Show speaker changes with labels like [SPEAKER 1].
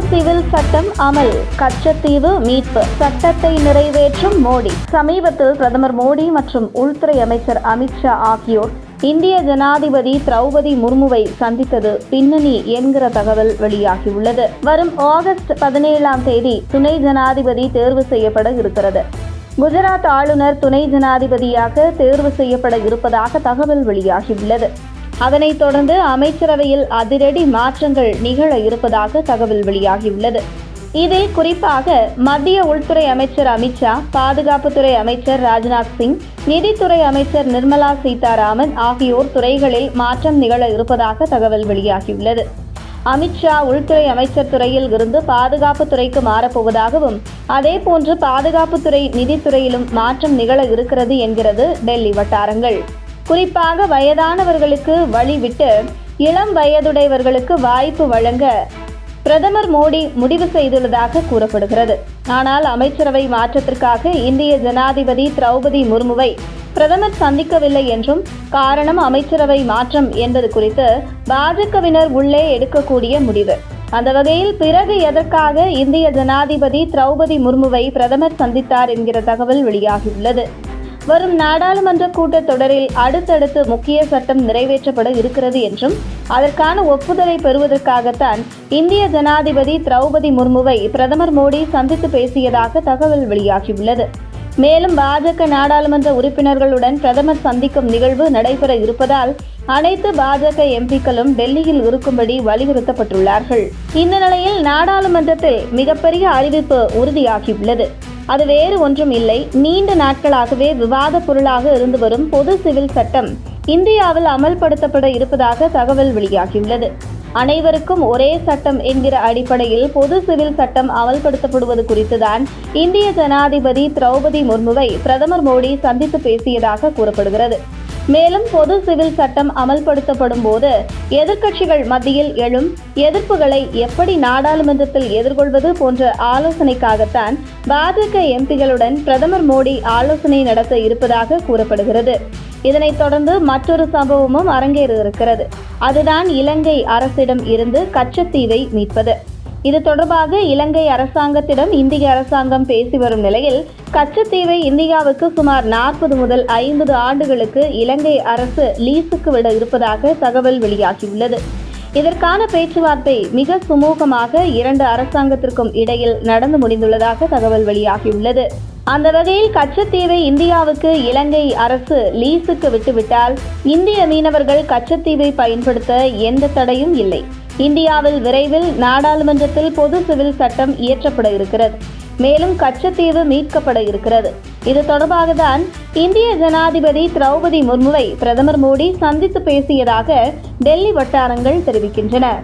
[SPEAKER 1] Civil சட்டம் அமல். கச்சத்தீவு மீட்பு. சட்டத்தை நிறைவேற்றும் மோடி. சமீபத்தில் பிரதமர் மோடி மற்றும் உள்துறை அமைச்சர் அமித்ஷா ஆகியோர் இந்திய ஜனாதிபதி திரௌபதி முர்முவை சந்தித்தது பின்னணி என்கிற தகவல் வெளியாகியுள்ளது. வரும் ஆகஸ்ட் பதினேழாம் தேதி துணை ஜனாதிபதி தேர்வு செய்யப்பட இருக்கிறது. குஜராத் ஆளுநர் துணை ஜனாதிபதியாக தேர்வு செய்யப்பட இருப்பதாக தகவல் வெளியாகியுள்ளது. அதனைத் தொடர்ந்து அமைச்சரவையில் அதிரடி மாற்றங்கள் நிகழ இருப்பதாக தகவல் வெளியாகியுள்ளது. இதில் குறிப்பாக மத்திய உள்துறை அமைச்சர் அமித்ஷா பாதுகாப்புத்துறை அமைச்சர் ராஜ்நாத் சிங் நிதித்துறை அமைச்சர் நிர்மலா சீதாராமன் ஆகியோர் துறைகளில் மாற்றம் நிகழ இருப்பதாக தகவல் வெளியாகியுள்ளது. அமித்ஷா உள்துறை அமைச்சர் துறையில் இருந்து பாதுகாப்புத்துறைக்கு மாறப்போவதாகவும் அதேபோன்று பாதுகாப்புத்துறை நிதித்துறையிலும் மாற்றம் நிகழ இருக்கிறது என்கிறது டெல்லி வட்டாரங்கள். குறிப்பாக வயதானவர்களுக்கு வழிவிட்டு இளம் வயதுடையவர்களுக்கு வாய்ப்பு வழங்க பிரதமர் மோடி முடிவு செய்துள்ளதாக கூறப்படுகிறது. ஆனால் அமைச்சரவை மாற்றத்திற்காக இந்திய ஜனாதிபதி திரௌபதி முர்முவை பிரதமர் சந்திக்கவில்லை என்றும் காரணம் அமைச்சரவை மாற்றம் என்பது குறித்து பாஜகவினர் உள்ளே எடுக்கக்கூடிய முடிவு. அந்த வகையில் பிறகு எதற்காக இந்திய ஜனாதிபதி திரௌபதி முர்முவை பிரதமர் சந்தித்தார் என்கிற தகவல் வெளியாகியுள்ளது. வரும் நாடாளுமன்ற கூட்டத்தொடரில் அடுத்தடுத்து முக்கிய சட்டம் நிறைவேற்றப்பட இருக்கிறது என்றும் அதற்கான ஒப்புதலை பெறுவதற்காகத்தான் இந்திய ஜனாதிபதி திரௌபதி முர்முவை பிரதமர் மோடி சந்தித்து பேசியதாக தகவல் வெளியாகியுள்ளது. மேலும் பாஜக நாடாளுமன்ற உறுப்பினர்களுடன் பிரதமர் சந்திக்கும் நிகழ்வு நடைபெற இருப்பதால் அனைத்து பாஜக எம்பிக்களும் டெல்லியில் இருக்கும்படி வலியுறுத்தப்பட்டுள்ளார்கள். இந்த நிலையில் நாடாளுமன்றத்தில் மிகப்பெரிய அறிவிப்பு உறுதியாகியுள்ளது. அது வேறு ஒன்றும் இல்லை. நீண்ட நாட்களாகவே விவாத பொருளாக இருந்து வரும் பொது சிவில் சட்டம் இந்தியாவில் அமல்படுத்தப்பட இருப்பதாக தகவல் வெளியாகியுள்ளது. அனைவருக்கும் ஒரே சட்டம் என்கிற அடிப்படையில் பொது சிவில் சட்டம் அமல்படுத்தப்படுவது குறித்துதான் இந்திய ஜனாதிபதி திரௌபதி முர்முவை பிரதமர் மோடி சந்தித்து பேசியதாக கூறப்படுகிறது. மேலும் பொது சிவில் சட்டம் அமல்படுத்தப்படும் போது எதிர்க்கட்சிகள் மத்தியில் எழும் எதிர்ப்புகளை எப்படி நாடாளுமன்றத்தில் எதிர்கொள்வது போன்ற ஆலோசனைக்காகத்தான் பாஜக எம்பிகளுடன் பிரதமர் மோடி ஆலோசனை நடத்த இருப்பதாக கூறப்படுகிறது. இதனைத் தொடர்ந்து மற்றொரு சம்பவமும் அரங்கேற இருக்கிறது அதுதான் இலங்கை அரசிடம் இருந்து கச்சத்தீவை மீட்பது. இது தொடர்பாக இலங்கை அரசாங்கத்திடம் இந்திய அரசாங்கம் பேசி வரும் நிலையில் கச்சத்தீவை இந்தியாவுக்கு சுமார் நாற்பது முதல் ஐம்பது ஆண்டுகளுக்கு இலங்கை அரசு லீஸுக்கு விட இருப்பதாக தகவல் வெளியாகியுள்ளது. இதற்கான பேச்சுவார்த்தை மிக சுமூகமாக இரண்டு அரசாங்கத்திற்கும் இடையில் நடந்து முடிந்துள்ளதாக தகவல் வெளியாகியுள்ளது. அந்த வகையில் கச்சத்தீவை இந்தியாவுக்கு இலங்கை அரசு லீஸுக்கு விட்டுவிட்டால் இந்திய மீனவர்கள் கச்சத்தீவை பயன்படுத்த எந்த தடையும் இல்லை. இந்தியாவில் விரைவில் நாடாளுமன்றத்தில் பொது சிவில் சட்டம் இயற்றப்பட இருக்கிறது. மேலும் கச்சத்தீவு மீட்கப்பட இருக்கிறது. இது தொடர்பாக தான் இந்திய ஜனாதிபதி திரௌபதி முர்முவை பிரதமர் மோடி சந்தித்து பேசியதாக டெல்லி வட்டாரங்கள் தெரிவிக்கின்றன.